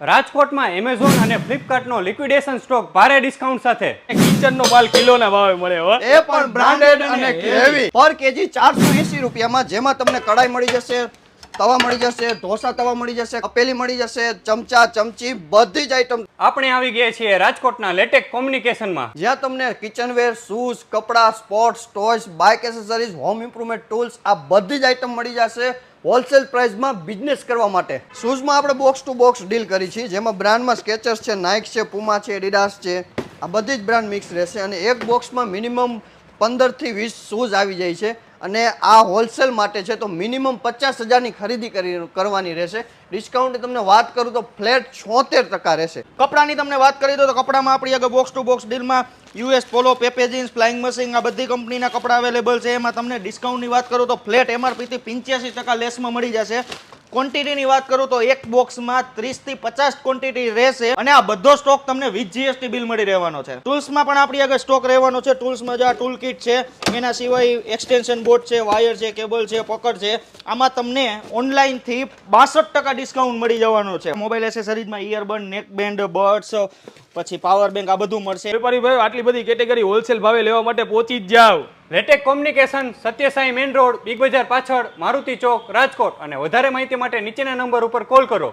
રાજકોટમાં એમેઝોન અને ફ્લિપકાર્ટનો લિક્વિડેશન સ્ટોક ભારે ડિસ્કાઉન્ટ સાથે. કિચનનો માલ કિલોના ભાવે મળે હો. એ પણ બ્રાન્ડેડ અને હેવી પર કેજી ચારસો એસી રૂપિયામાં જેમાં તમને કડાઈ મળી જશે તવા મળી જશે ઢોસા તવા મળી જશે કપેલી મળી જશે ચમચા ચમચી બધી જ આઈટમ આપણે આવી ગયા છીએ રાજકોટના લેટેક કોમ્યુનિકેશનમાં જ્યાં તમને કિચનવેર શૂઝ કપડાં sports toys bike accessories home improvement tools આ બધી જ આઈટમ મળી જશે. હોલસેલ પ્રાઇસમાં બિઝનેસ કરવા માટે. શૂઝમાં આપણે બોક્સ ટુ બોક્સ ડીલ કરી છે જેમાં બ્રાન્ડમાં સ્કેચર્સ છે નાઇક છે પુમા છે એડિડાસ છે. આ બધી જ બ્રાન્ડ મિક્સ રહેશે અને એક બોક્સમાં મિનિમમ પંદરથી વીસ શૂઝ આવી જાય છે. અને આ હોલસેલ માટે છે તો મિનિમમ પચાસ હજારની ખરીદી કરી કરવાની રહેશે. ડિસ્કાઉન્ટ તમને વાત કરું તો ફ્લેટ છોતેર ટકા રહેશે. કપડાની તમને વાત કરી દો તો કપડામાં આપણી આગળ box to box ડીલમાં US Polo Pepe Jeans Flying Machine આ બધી કંપનીના કપડા અવેલેબલ છે. એમાં તમને ડિસ્કાઉન્ટની વાત કરું તો ફ્લેટ એમઆરપીથી પિંચ્યાસી ટકા લેસમાં મળી જશે. ક્વોન્ટિટીની વાત કરું તો એક બોક્સમાં ત્રીસથી પચાસ ક્વોન્ટિટી રહેશે અને આ બધો સ્ટોક તમને વિથ જીએસટી બિલ મળી રહેવાનો છે. ટૂલ્સમાં પણ આપણી આગળ સ્ટોક રહેવાનો છે. ટૂલ્સમાં જે આ ટૂલ કિટ છે. એના સિવાય એક્સટેન્શન બોર્ડ છે વાયર છે કેબલ છે પકડ છે. આમાં તમને ઓનલાઈનથી બાસઠ ટકા ડિસ્કાઉન્ટ મળી જવાનું છે. મોબાઈલ એસેસરીઝમાં ઇયરબડ નેક બેન્ડ બર્ડ્સ પછી પાવર બેંક આ બધું મળશે. વેપારી ભાઈ આટલી બધી કેટેગરી હોલસેલ ભાવે લેવા માટે પહોંચી જ જાવ Letek communication Satyasai main road Big Bazaar પાછળ મારુતિ ચોક રાજકોટ અને વધારે માહિતી માટે નીચેના નંબર ઉપર કોલ કરો.